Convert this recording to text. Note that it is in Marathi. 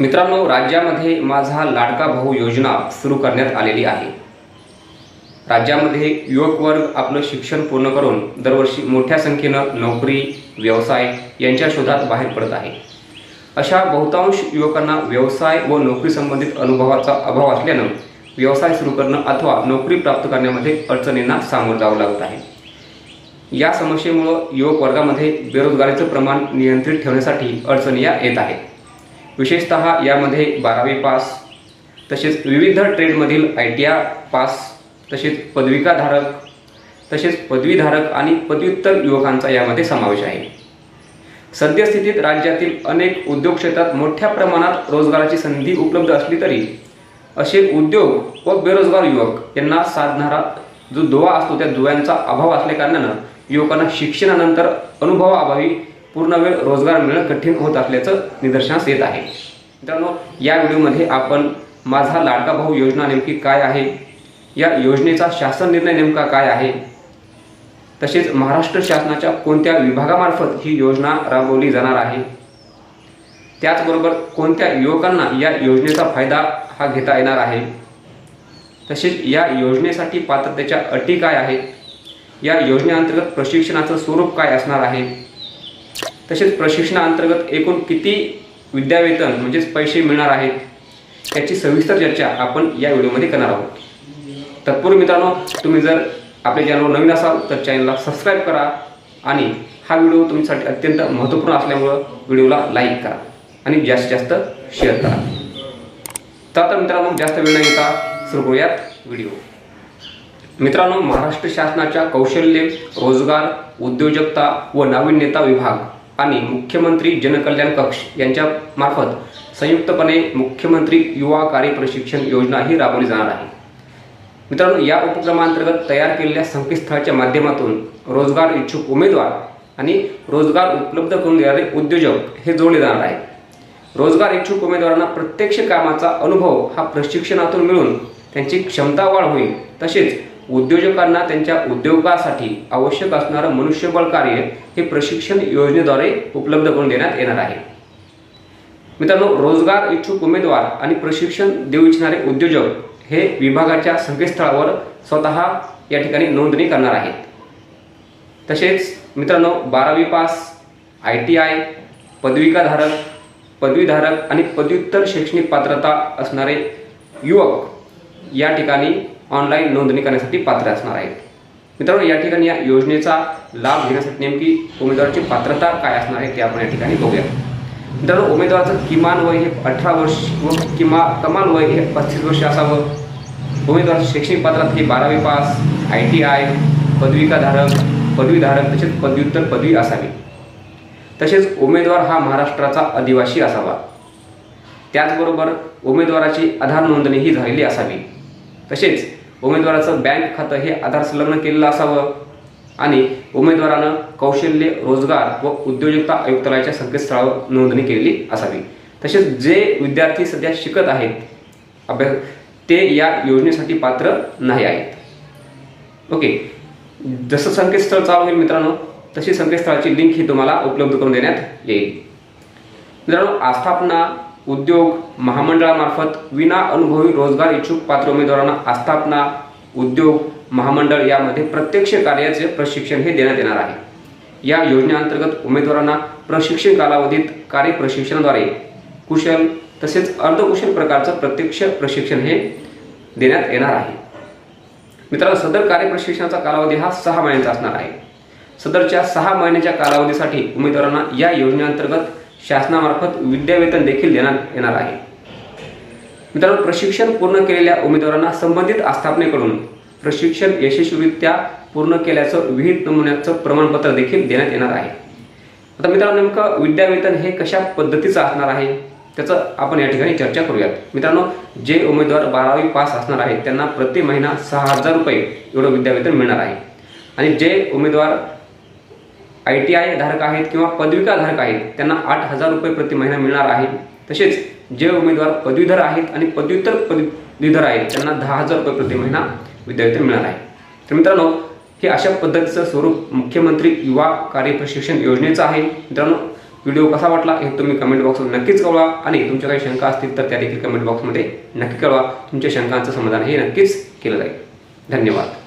मित्रांनो राज्यामध्ये माझा लाडका भाऊ योजना सुरू करण्यात आलेली आहे. राज्यामध्ये युवक वर्ग आपलं शिक्षण पूर्ण करून दरवर्षी मोठ्या संख्येनं नोकरी व्यवसाय यांच्या शोधात बाहेर पडत आहे. अशा बहुतांश युवकांना व्यवसाय व नोकरी संबंधित अनुभवाचा अभाव असल्यानं व्यवसाय सुरू करणं अथवा नोकरी प्राप्त करण्यामध्ये अडचणींना सामोरं जावं लागत आहे. या समस्येमुळं युवक वर्गामध्ये बेरोजगारीचं प्रमाण नियंत्रित ठेवण्यासाठी अडचणी या येत आहेत. विशेषतः यामध्ये बारावी पास तसेच विविध ट्रेडमधील आय टी आर पास तसेच पदविकाधारक तसेच पदवीधारक आणि पदव्युत्तर युवकांचा यामध्ये समावेश आहे. सद्यस्थितीत राज्यातील अनेक उद्योग क्षेत्रात मोठ्या प्रमाणात रोजगाराची संधी उपलब्ध असली तरी असे उद्योग व बेरोजगार युवक यांना साधणारा जो दुवा असतो त्या दुव्यांचा अभाव असल्याकारणानं युवकांना शिक्षणानंतर अनुभवाअभावी पूर्ण वेळ रोजगार मिळणं कठीण होत असल्याचं निदर्शनास येत आहे. मित्रांनो या व्हिडिओमध्ये आपण माझा लाडका भाऊ योजना नेमकी काय आहे? या योजनेचा शासन निर्णय नेमका काय आहे? तसेच महाराष्ट्र शासनाच्या कोणत्या विभागामार्फत ही योजना राबवली जाणार आहे? त्याचबरोबर कोणत्या युवकांना या योजनेचा फायदा हा घेता येणार आहे? तसेच या योजनेसाठी पात्रतेच्या अटी काय आहेत? या योजनेअंतर्गत प्रशिक्षणाचं स्वरूप काय असणार आहे? तसेच प्रशिक्षणाअंतर्गत एकूण किती विद्यावेतन म्हणजेच पैसे मिळणार आहेत याची सविस्तर चर्चा आपण या व्हिडिओमध्ये करणार आहोत. तत्पूर्वी मित्रांनो तुम्ही जर आपल्या चॅनलवर नवीन असाल तर चॅनलला सबस्क्राईब करा आणि हा व्हिडिओ तुमच्यासाठी अत्यंत महत्त्वपूर्ण असल्यामुळं व्हिडिओला लाईक करा आणि जास्तीत जास्त शेअर करा. तर आता मित्रांनो जास्त वेळ न घेता सुरू करूयात व्हिडिओ. मित्रांनो महाराष्ट्र शासनाच्या कौशल्य रोजगार उद्योजकता व नाविन्यता विभाग आणि मुख्यमंत्री जनकल्याण कक्ष यांच्या मार्फत संयुक्तपणे मुख्यमंत्री युवा कार्य प्रशिक्षण योजना ही राबवली जाणार आहे. मित्रांनो या उपक्रमांतर्गत तयार केलेल्या संकेतस्थळाच्या माध्यमातून रोजगार इच्छुक उमेदवार आणि रोजगार उपलब्ध करून देणारे उद्योजक हे जोडले जाणार आहे रोजगार इच्छुक उमेदवारांना प्रत्यक्ष कामाचा अनुभव हा प्रशिक्षणातून मिळून त्यांची क्षमता वाढ होईल तसेच उद्योजकांना त्यांच्या उद्योगासाठी आवश्यक असणारं मनुष्यबळ कार्य हे प्रशिक्षण योजनेद्वारे उपलब्ध करून देण्यात येणार आहे. मित्रांनो रोजगार इच्छुक उमेदवार आणि प्रशिक्षण देऊ इच्छिणारे उद्योजक हे विभागाच्या संकेतस्थळावर स्वतः या ठिकाणी नोंदणी करणार आहेत. तसेच मित्रांनो बारावी पास आय टी आय पदविकाधारक पदवीधारक आणि पदव्युत्तर शैक्षणिक पात्रता असणारे युवक या ठिकाणी ऑनलाईन नोंदणी करण्यासाठी पात्र असणार आहेत. मित्रांनो या ठिकाणी या योजनेचा लाभ घेण्यासाठी नेमकी उमेदवाराची पात्रता काय असणार आहे ते आपण या ठिकाणी बघूया. मित्रांनो उमेदवाराचं किमान वय हे अठरा वर्ष व किमा कमाल वय हे पस्तीस वर्ष असावं. उमेदवाराची शैक्षणिक पात्रता ही बारावी पास आय टी आय पदविकाधारक पदवीधारक तसेच पदव्युत्तर पदवी असावी. तसेच उमेदवार हा महाराष्ट्राचा आदिवासी असावा. त्याचबरोबर उमेदवाराची आधार नोंदणी ही झालेली असावी. तसेच उमेदवाराचं बँक खातं हे आधार संलग्न केलेलं असावं आणि उमेदवारानं कौशल्य रोजगार व उद्योजकता आयुक्तालयाच्या संकेतस्थळावर नोंदणी केलेली असावी. तसेच जे विद्यार्थी सध्या शिकत आहेत अभ्यास ते या योजनेसाठी पात्र नाही आहेत. ओके. जसं संकेतस्थळ चालू होईल मित्रांनो तशी संकेतस्थळाची लिंक ही तुम्हाला उपलब्ध करून देण्यात येईल. मित्रांनो आस्थापना उद्योग महामंडळामार्फत विना अनुभवी रोजगार इच्छुक पात्र उमेदवारांना आस्थापना उद्योग महामंडळ यामध्ये प्रत्यक्ष कार्याचे प्रशिक्षण हे देण्यात येणार आहे. या योजनेअंतर्गत उमेदवारांना प्रशिक्षण कालावधीत कार्य प्रशिक्षणाद्वारे कुशल तसेच अर्धकुशल प्रकारचं प्रत्यक्ष प्रशिक्षण हे देण्यात येणार आहे. मित्रांनो सदर कार्य प्रशिक्षणाचा कालावधी हा सहा महिन्याचा असणार आहे. सदरच्या सहा महिन्याच्या कालावधीसाठी उमेदवारांना या योजनेअंतर्गत शासनामार्फत विद्यावेतन देखील देण्यात येणार आहे. मित्रांनो प्रशिक्षण पूर्ण केलेल्या उमेदवारांना संबंधित आस्थापनेकडून प्रशिक्षण यशस्वीरित्या पूर्ण केल्याचं विहित नमुन्याचं प्रमाणपत्र देखील देण्यात येणार आहे. आता मित्रांनो नेमकं विद्यावेतन हे कशा पद्धतीचं असणार आहे त्याचं आपण या ठिकाणी चर्चा करूयात. मित्रांनो जे उमेदवार बारावी पास असणार आहेत त्यांना प्रति महिना सहा हजार रुपये एवढं विद्यावेतन मिळणार आहे. आणि जे उमेदवार आय टी आय धारक आहेत किंवा पदविका धारक आहेत त्यांना आठ हजार रुपये प्रति महिना मिळणार आहे. तसेच जे उमेदवार पदवीधर आहेत आणि पदव्युत्तर पदवीधर आहेत त्यांना दहा हजार रुपये प्रति महिना विद्यार्थी मिळणार आहे. तर मित्रांनो हे अशा पद्धतीचं स्वरूप मुख्यमंत्री युवा कार्य प्रशिक्षण योजनेचं आहे. मित्रांनो व्हिडिओ कसा वाटला हे तुम्ही कमेंट बॉक्समध्ये नक्कीच कळवा आणि तुमच्या काही शंका असतील तर त्या देखील कमेंट बॉक्समध्ये नक्की कळवा. तुमच्या शंकांचं समाधान हे नक्कीच केलं जाईल. धन्यवाद.